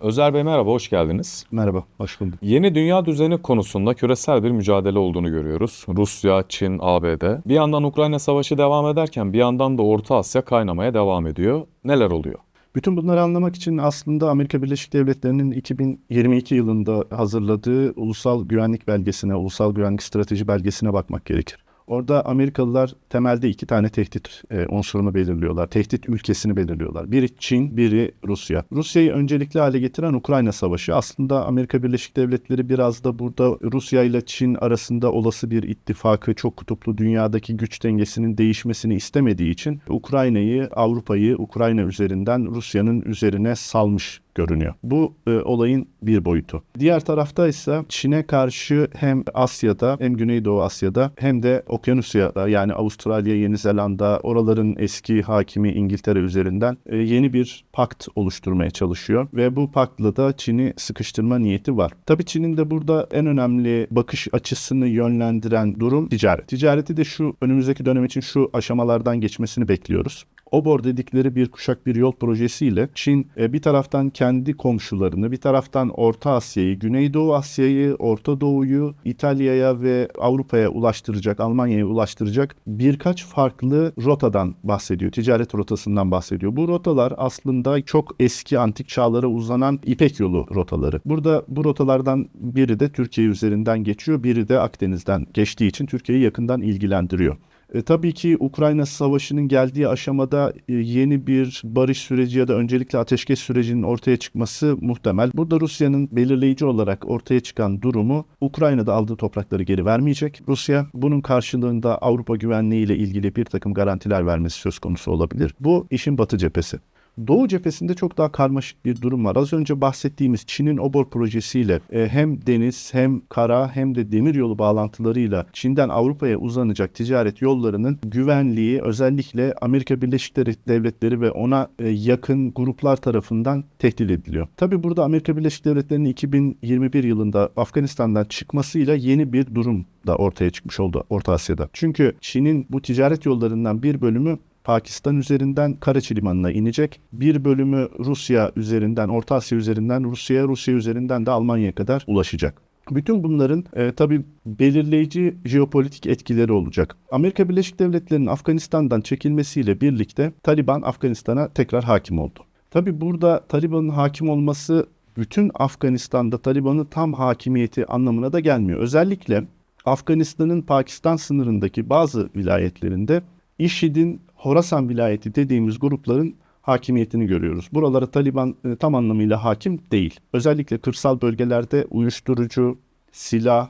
Özer Bey merhaba, hoş geldiniz. Merhaba, hoş bulduk. Yeni dünya düzeni konusunda küresel bir mücadele olduğunu görüyoruz. Rusya, Çin, ABD. Bir yandan Ukrayna savaşı devam ederken bir yandan da Orta Asya kaynamaya devam ediyor. Neler oluyor? Bütün bunları anlamak için aslında Amerika Birleşik Devletleri'nin 2022 yılında hazırladığı ulusal güvenlik belgesine, ulusal güvenlik strateji belgesine bakmak gerekir. Orada Amerikalılar temelde iki tane tehdit e, unsurunu belirliyorlar. Tehdit ülkesini belirliyorlar. Biri Çin, biri Rusya. Rusya'yı öncelikli hale getiren Ukrayna Savaşı. Aslında Amerika Birleşik Devletleri biraz da burada Rusya ile Çin arasında olası bir ittifakı, çok kutuplu dünyadaki güç dengesinin değişmesini istemediği için Ukrayna'yı, Avrupa'yı Ukrayna üzerinden Rusya'nın üzerine salmış görünüyor. Bu e, olayın bir boyutu. Diğer tarafta ise Çin'e karşı hem Asya'da hem Güneydoğu Asya'da hem de Okyanusya'da yani Avustralya, Yeni Zelanda oraların eski hakimi İngiltere üzerinden e, yeni bir pakt oluşturmaya çalışıyor ve bu paktla da Çin'i sıkıştırma niyeti var. Tabii Çin'in de burada en önemli bakış açısını yönlendiren durum ticaret. Ticareti de şu önümüzdeki dönem için şu aşamalardan geçmesini bekliyoruz. OBOR dedikleri bir kuşak bir yol projesiyle Çin e, bir taraftan kendi komşularını, bir taraftan Orta Asya'yı, Güneydoğu Asya'yı, Orta Doğu'yu İtalya'ya ve Avrupa'ya ulaştıracak, Almanya'ya ulaştıracak birkaç farklı rotadan bahsediyor. Ticaret rotasından bahsediyor. Bu rotalar aslında çok eski antik çağlara uzanan İpek yolu rotaları. Burada bu rotalardan biri de Türkiye üzerinden geçiyor, biri de Akdeniz'den geçtiği için Türkiye'yi yakından ilgilendiriyor. E, tabii ki Ukrayna Savaşı'nın geldiği aşamada e, yeni bir barış süreci ya da öncelikle ateşkes sürecinin ortaya çıkması muhtemel. Burada Rusya'nın belirleyici olarak ortaya çıkan durumu Ukrayna'da aldığı toprakları geri vermeyecek. Rusya bunun karşılığında Avrupa güvenliği ile ilgili bir takım garantiler vermesi söz konusu olabilir. Bu işin batı cephesi. Doğu cephesinde çok daha karmaşık bir durum var. Az önce bahsettiğimiz Çin'in OBOR projesiyle e, hem deniz hem kara hem de demiryolu bağlantılarıyla Çin'den Avrupa'ya uzanacak ticaret yollarının güvenliği özellikle Amerika Birleşik Devletleri ve ona e, yakın gruplar tarafından tehdit ediliyor. Tabi burada Amerika Birleşik Devletleri'nin 2021 yılında Afganistan'dan çıkmasıyla yeni bir durum da ortaya çıkmış oldu Orta Asya'da. Çünkü Çin'in bu ticaret yollarından bir bölümü Pakistan üzerinden Karaçi Limanı'na inecek. Bir bölümü Rusya üzerinden, Orta Asya üzerinden Rusya'ya, Rusya üzerinden de Almanya'ya kadar ulaşacak. Bütün bunların e, tabii belirleyici jeopolitik etkileri olacak. Amerika Birleşik Devletleri'nin Afganistan'dan çekilmesiyle birlikte Taliban Afganistan'a tekrar hakim oldu. Tabii burada Taliban'ın hakim olması bütün Afganistan'da Taliban'ın tam hakimiyeti anlamına da gelmiyor. Özellikle Afganistan'ın Pakistan sınırındaki bazı vilayetlerinde IŞİD'in Horasan vilayeti dediğimiz grupların hakimiyetini görüyoruz. Buralara Taliban e, tam anlamıyla hakim değil. Özellikle kırsal bölgelerde uyuşturucu, silah,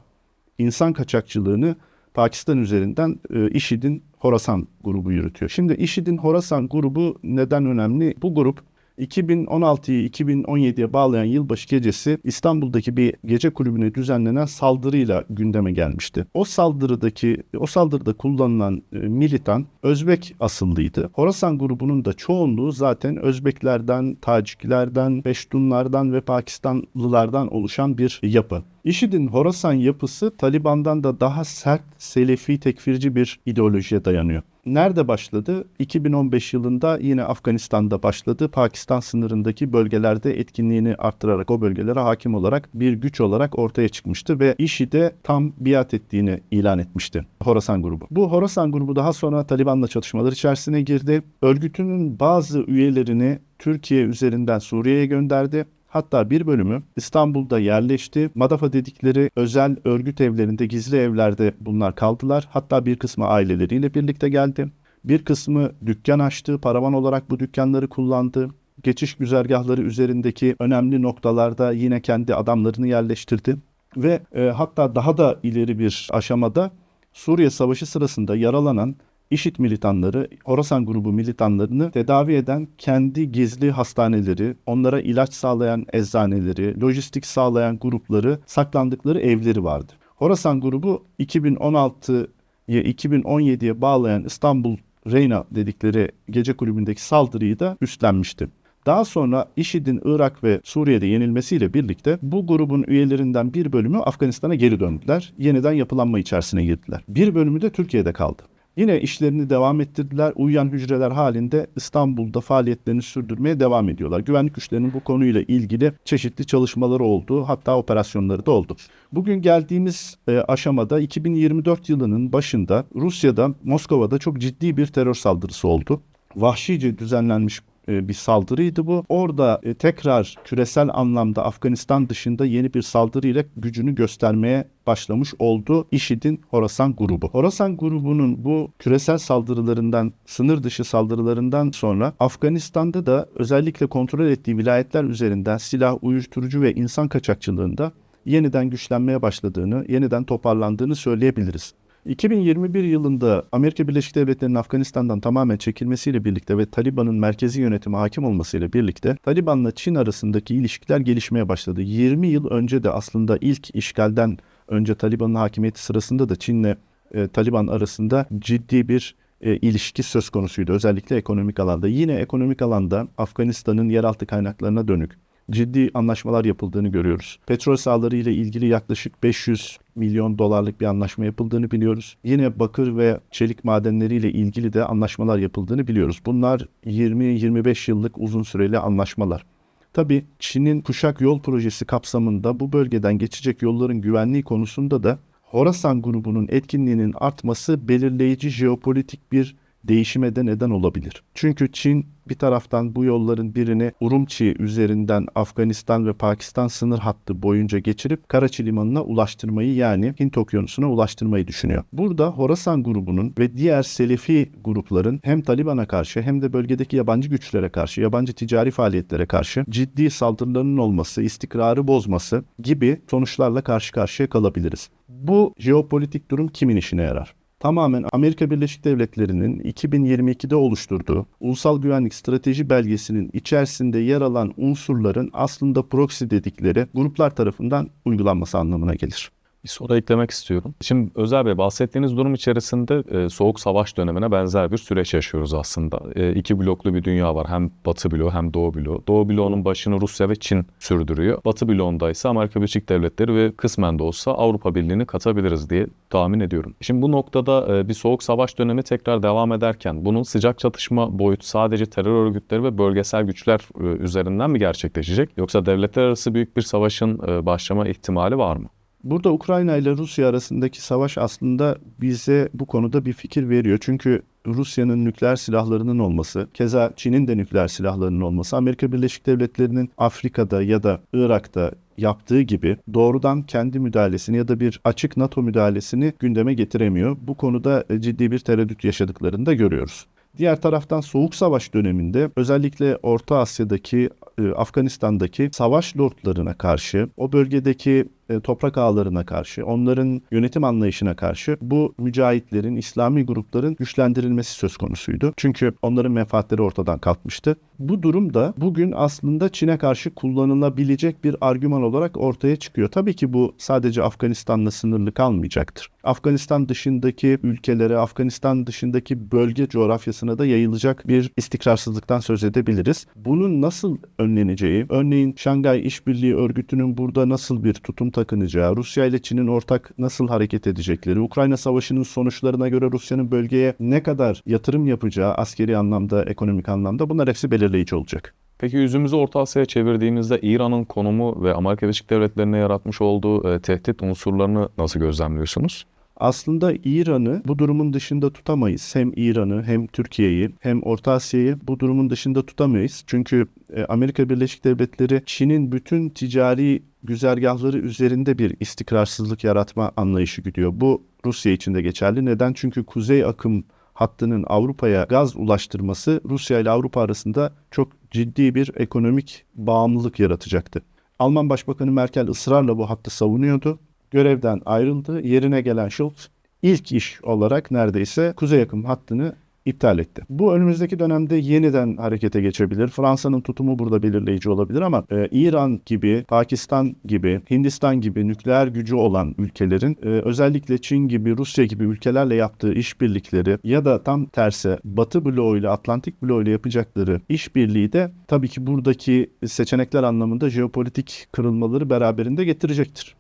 insan kaçakçılığını Pakistan üzerinden e, IŞİD'in Horasan grubu yürütüyor. Şimdi IŞİD'in Horasan grubu neden önemli? Bu grup 2016'yı 2017'ye bağlayan yılbaşı gecesi İstanbul'daki bir gece kulübüne düzenlenen saldırıyla gündeme gelmişti. O saldırıdaki o saldırıda kullanılan e, militan Özbek asıllıydı. Horasan grubunun da çoğunluğu zaten Özbeklerden, Taciklerden, Beştunlardan ve Pakistanlılardan oluşan bir yapı. IŞİD'in Horasan yapısı Taliban'dan da daha sert Selefi tekfirci bir ideolojiye dayanıyor. Nerede başladı? 2015 yılında yine Afganistan'da başladı. Pakistan sınırındaki bölgelerde etkinliğini arttırarak o bölgelere hakim olarak bir güç olarak ortaya çıkmıştı ve IŞİD'e tam biat ettiğini ilan etmişti Horasan grubu. Bu Horasan grubu daha sonra Taliban'la çatışmalar içerisine girdi. Örgütünün bazı üyelerini Türkiye üzerinden Suriye'ye gönderdi. Hatta bir bölümü İstanbul'da yerleşti. Madafa dedikleri özel örgüt evlerinde, gizli evlerde bunlar kaldılar. Hatta bir kısmı aileleriyle birlikte geldi. Bir kısmı dükkan açtı, paravan olarak bu dükkanları kullandı. Geçiş güzergahları üzerindeki önemli noktalarda yine kendi adamlarını yerleştirdi. Ve e, hatta daha da ileri bir aşamada Suriye Savaşı sırasında yaralanan İşit militanları, Horasan grubu militanlarını tedavi eden kendi gizli hastaneleri, onlara ilaç sağlayan eczaneleri, lojistik sağlayan grupları, saklandıkları evleri vardı. Horasan grubu 2016'ya 2017'ye bağlayan İstanbul Reyna dedikleri gece kulübündeki saldırıyı da üstlenmişti. Daha sonra IŞİD'in Irak ve Suriye'de yenilmesiyle birlikte bu grubun üyelerinden bir bölümü Afganistan'a geri döndüler. Yeniden yapılanma içerisine girdiler. Bir bölümü de Türkiye'de kaldı. Yine işlerini devam ettirdiler. Uyuyan hücreler halinde İstanbul'da faaliyetlerini sürdürmeye devam ediyorlar. Güvenlik güçlerinin bu konuyla ilgili çeşitli çalışmaları oldu. Hatta operasyonları da oldu. Bugün geldiğimiz e, aşamada 2024 yılının başında Rusya'da Moskova'da çok ciddi bir terör saldırısı oldu. Vahşice düzenlenmiş bir saldırıydı bu. Orada e, tekrar küresel anlamda Afganistan dışında yeni bir saldırıyla gücünü göstermeye başlamış oldu IŞİD'in Horasan grubu. Horasan grubunun bu küresel saldırılarından, sınır dışı saldırılarından sonra Afganistan'da da özellikle kontrol ettiği vilayetler üzerinden silah, uyuşturucu ve insan kaçakçılığında yeniden güçlenmeye başladığını, yeniden toparlandığını söyleyebiliriz. 2021 yılında Amerika Birleşik Devletleri'nin Afganistan'dan tamamen çekilmesiyle birlikte ve Taliban'ın merkezi yönetime hakim olmasıyla birlikte Taliban'la Çin arasındaki ilişkiler gelişmeye başladı. 20 yıl önce de aslında ilk işgalden önce Taliban'ın hakimiyeti sırasında da Çin'le e, Taliban arasında ciddi bir e, ilişki söz konusuydu. Özellikle ekonomik alanda. Yine ekonomik alanda Afganistan'ın yeraltı kaynaklarına dönük ciddi anlaşmalar yapıldığını görüyoruz. Petrol sahaları ile ilgili yaklaşık 500 milyon dolarlık bir anlaşma yapıldığını biliyoruz. Yine bakır ve çelik madenleri ile ilgili de anlaşmalar yapıldığını biliyoruz. Bunlar 20-25 yıllık uzun süreli anlaşmalar. Tabii Çin'in kuşak yol projesi kapsamında bu bölgeden geçecek yolların güvenliği konusunda da Horasan grubunun etkinliğinin artması belirleyici jeopolitik bir değişime de neden olabilir. Çünkü Çin bir taraftan bu yolların birini Urumçi üzerinden Afganistan ve Pakistan sınır hattı boyunca geçirip Karaçi limanına ulaştırmayı yani Hint okyanusuna ulaştırmayı düşünüyor. Burada Horasan grubunun ve diğer Selefi grupların hem Taliban'a karşı hem de bölgedeki yabancı güçlere karşı, yabancı ticari faaliyetlere karşı ciddi saldırılarının olması, istikrarı bozması gibi sonuçlarla karşı karşıya kalabiliriz. Bu jeopolitik durum kimin işine yarar? Tamamen Amerika Birleşik Devletleri'nin 2022'de oluşturduğu Ulusal Güvenlik Strateji Belgesi'nin içerisinde yer alan unsurların aslında proxy dedikleri gruplar tarafından uygulanması anlamına gelir. Bir soru eklemek istiyorum. Şimdi Özel Bey bahsettiğiniz durum içerisinde e, Soğuk Savaş dönemine benzer bir süreç yaşıyoruz aslında. E, iki bloklu bir dünya var. Hem Batı bloğu hem Doğu bloğu. Doğu bloğunun başını Rusya ve Çin sürdürüyor. Batı bloğunda ise Amerika Birleşik Devletleri ve kısmen de olsa Avrupa Birliği'ni katabiliriz diye tahmin ediyorum. Şimdi bu noktada e, bir Soğuk Savaş dönemi tekrar devam ederken bunun sıcak çatışma boyutu sadece terör örgütleri ve bölgesel güçler e, üzerinden mi gerçekleşecek? Yoksa devletler arası büyük bir savaşın e, başlama ihtimali var mı? Burada Ukrayna ile Rusya arasındaki savaş aslında bize bu konuda bir fikir veriyor. Çünkü Rusya'nın nükleer silahlarının olması, keza Çin'in de nükleer silahlarının olması, Amerika Birleşik Devletleri'nin Afrika'da ya da Irak'ta yaptığı gibi doğrudan kendi müdahalesini ya da bir açık NATO müdahalesini gündeme getiremiyor. Bu konuda ciddi bir tereddüt yaşadıklarını da görüyoruz. Diğer taraftan Soğuk Savaş döneminde özellikle Orta Asya'daki, e, Afganistan'daki savaş lordlarına karşı, o bölgedeki e, toprak ağlarına karşı, onların yönetim anlayışına karşı bu mücahitlerin, İslami grupların güçlendirilmesi söz konusuydu. Çünkü onların menfaatleri ortadan kalkmıştı. Bu durum da bugün aslında Çin'e karşı kullanılabilecek bir argüman olarak ortaya çıkıyor. Tabii ki bu sadece Afganistan'la sınırlı kalmayacaktır. Afganistan dışındaki ülkelere, Afganistan dışındaki bölge coğrafyasına da yayılacak bir istikrarsızlıktan söz edebiliriz. Bunun nasıl önleneceği, örneğin Şangay İşbirliği Örgütü'nün burada nasıl bir tutum takınacağı, Rusya ile Çin'in ortak nasıl hareket edecekleri, Ukrayna Savaşı'nın sonuçlarına göre Rusya'nın bölgeye ne kadar yatırım yapacağı askeri anlamda, ekonomik anlamda bunlar hepsi belirleyici olacak. Peki yüzümüzü Orta Asya'ya çevirdiğimizde İran'ın konumu ve Amerika Birleşik Devletleri'ne yaratmış olduğu e, tehdit unsurlarını nasıl gözlemliyorsunuz? Aslında İran'ı bu durumun dışında tutamayız. Hem İran'ı hem Türkiye'yi hem Orta Asya'yı bu durumun dışında tutamayız. Çünkü e, Amerika Birleşik Devletleri Çin'in bütün ticari güzergahları üzerinde bir istikrarsızlık yaratma anlayışı gidiyor. Bu Rusya için de geçerli. Neden? Çünkü kuzey akım hattının Avrupa'ya gaz ulaştırması Rusya ile Avrupa arasında çok ciddi bir ekonomik bağımlılık yaratacaktı. Alman Başbakanı Merkel ısrarla bu hattı savunuyordu. Görevden ayrıldı. Yerine gelen Schulz ilk iş olarak neredeyse kuzey akım hattını iptal etti. Bu önümüzdeki dönemde yeniden harekete geçebilir. Fransa'nın tutumu burada belirleyici olabilir ama e, İran gibi, Pakistan gibi, Hindistan gibi nükleer gücü olan ülkelerin e, özellikle Çin gibi, Rusya gibi ülkelerle yaptığı işbirlikleri ya da tam tersi Batı bloğu ile Atlantik bloğu ile yapacakları işbirliği de tabii ki buradaki seçenekler anlamında jeopolitik kırılmaları beraberinde getirecektir.